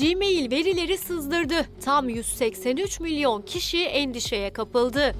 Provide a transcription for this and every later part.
Gmail verileri sızdırdı. Tam 183 milyon kişi endişeye kapıldı.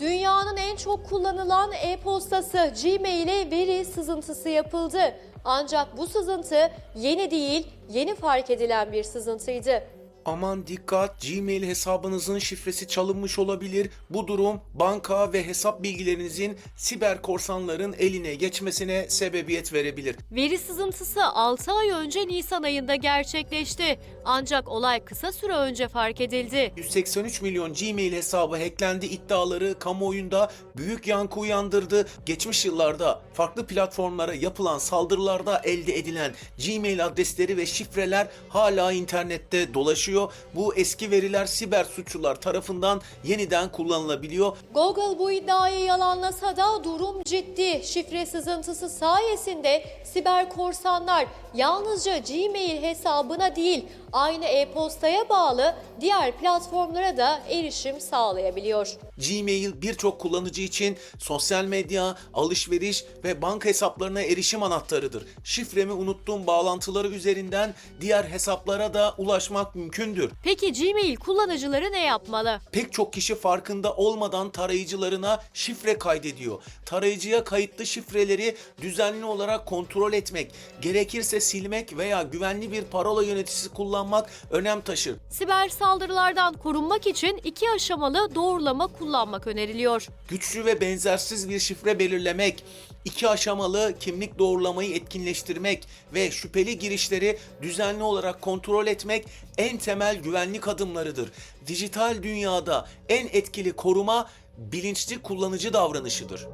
Dünyanın en çok kullanılan e-postası Gmail'e veri sızıntısı yapıldı. Ancak bu sızıntı yeni değil, yeni fark edilen bir sızıntıydı. Aman dikkat Gmail hesabınızın şifresi çalınmış olabilir. Bu durum banka ve hesap bilgilerinizin siber korsanların eline geçmesine sebebiyet verebilir. Veri sızıntısı 6 ay önce Nisan ayında gerçekleşti. Ancak olay kısa süre önce fark edildi. 183 milyon Gmail hesabı hacklendi iddiaları kamuoyunda büyük yankı uyandırdı. Geçmiş yıllarda farklı platformlara yapılan saldırılarda elde edilen Gmail adresleri ve şifreler hala internette dolaşıyor. Bu eski veriler siber suçlular tarafından yeniden kullanılabiliyor. Google bu iddiayı yalanlasa da durum ciddi. Şifre sızıntısı sayesinde siber korsanlar yalnızca Gmail hesabına değil aynı e-postaya bağlı diğer platformlara da erişim sağlayabiliyor. Gmail birçok kullanıcı için sosyal medya, alışveriş ve banka hesaplarına erişim anahtarıdır. Şifremi unuttuğum bağlantıları üzerinden diğer hesaplara da ulaşmak mümkündür. Peki Gmail kullanıcıları ne yapmalı? Pek çok kişi farkında olmadan tarayıcılarına şifre kaydediyor. Tarayıcıya kayıtlı şifreleri düzenli olarak kontrol etmek, gerekirse silmek veya güvenli bir parola yöneticisi kullanmak önem taşır. Siber saldırılardan korunmak için iki aşamalı doğrulama kullanmak öneriliyor. Güçlü ve benzersiz bir şifre belirlemek, iki aşamalı kimlik doğrulamayı etkinleştirmek ve şüpheli girişleri düzenli olarak kontrol etmek en temel güvenlik adımlarıdır. Dijital dünyada en etkili koruma bilinçli kullanıcı davranışıdır.